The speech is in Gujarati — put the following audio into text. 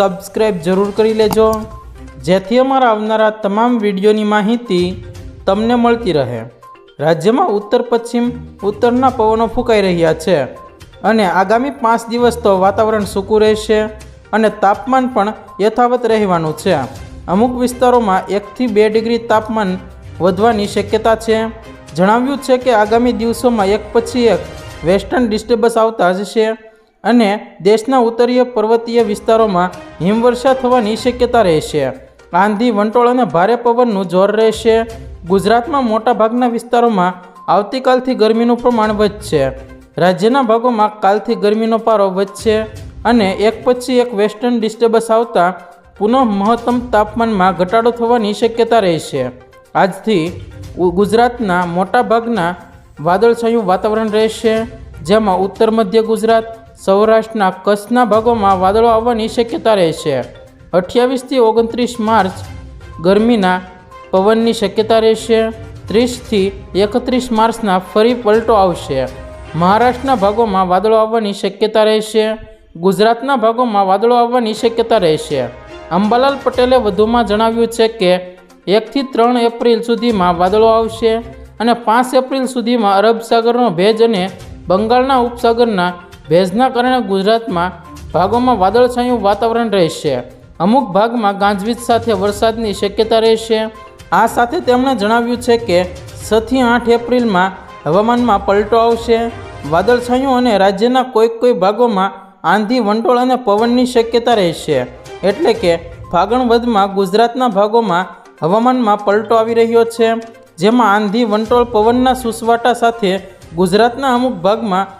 સબસ્ક્રાઈબ જરૂર કરી લેજો. જેથી અમારા આવનારા તમામ વિડીયોની માહિતી તમને મળતી રહે. રાજ્યમાં ઉત્તર પશ્ચિમ ઉત્તરના પવનો ફૂંકાઈ રહ્યા છે અને આગામી પાંચ દિવસ તો વાતાવરણ સૂકું રહેશે અને તાપમાન પણ યથાવત રહેવાનું છે. અમુક વિસ્તારોમાં એકથી બે ડિગ્રી તાપમાન વધવાની શક્યતા છે. જણાવ્યું છે કે આગામી દિવસોમાં એક પછી એક વેસ્ટર્ન ડિસ્ટર્બન્સ આવતા જ છે. અને દેશના ઉત્તરીય પર્વતીય વિસ્તારોમાં હિમવર્ષા થવાની શક્યતા રહેશે. આંધી વંટોળ અને ભારે પવનનું જોર રહેશે. ગુજરાતમાં મોટાભાગના વિસ્તારોમાં આવતીકાલથી ગરમીનું પ્રમાણ વધશે. રાજ્યના ભાગોમાં કાલથી ગરમીનો પારો વધશે અને એક પછી એક વેસ્ટર્ન ડિસ્ટર્બન્સ આવતા પુનઃ મહત્તમ તાપમાનમાં ઘટાડો થવાની શક્યતા રહેશે. આજથી ગુજરાતના મોટાભાગના વાદળછાયું વાતાવરણ રહેશે, જેમાં ઉત્તર મધ્ય ગુજરાત સૌરાષ્ટ્રના કચ્છના ભાગોમાં વાદળો આવવાની શક્યતા રહેશે અઠ્યાવીસથી ઓગણત્રીસ માર્ચ ગરમીના પવનની શક્યતા રહેશે ત્રીસથી એકત્રીસ માર્ચના ફરી પલટો આવશે. મહારાષ્ટ્રના ભાગોમાં વાદળો આવવાની શક્યતા રહેશે ગુજરાતના ભાગોમાં વાદળો આવવાની શક્યતા રહેશે અંબાલાલ પટેલે વધુમાં જણાવ્યું છે કે, એકથી ત્રણ એપ્રિલ સુધીમાં વાદળો આવશે અને પાંચ એપ્રિલ સુધીમાં અરબ સાગરનો ભેજ અને બંગાળના ઉપસાગરના ભેજના કારણે ગુજરાતમાં ભાગોમાં વાદળછાયું વાતાવરણ રહેશે. અમુક ભાગમાં ગાંજવીજ સાથે વરસાદની શક્યતા રહેશે. આ સાથે તેમણે જણાવ્યું છે કે છથી આઠ એપ્રિલમાં હવામાનમાં પલટો આવશે. વાદળછાયું અને રાજ્યના કોઈક કોઈ ભાગોમાં આંધી, વંટોળ અને પવનની શક્યતા રહેશે. એટલે કે ફાગણ વધમાં ગુજરાતના ભાગોમાં હવામાનમાં પલટો આવી રહ્યો છે. જેમાં આંધી, વંટોળ, પવનના સુસવાટા સાથે ગુજરાતના અમુક ભાગમાં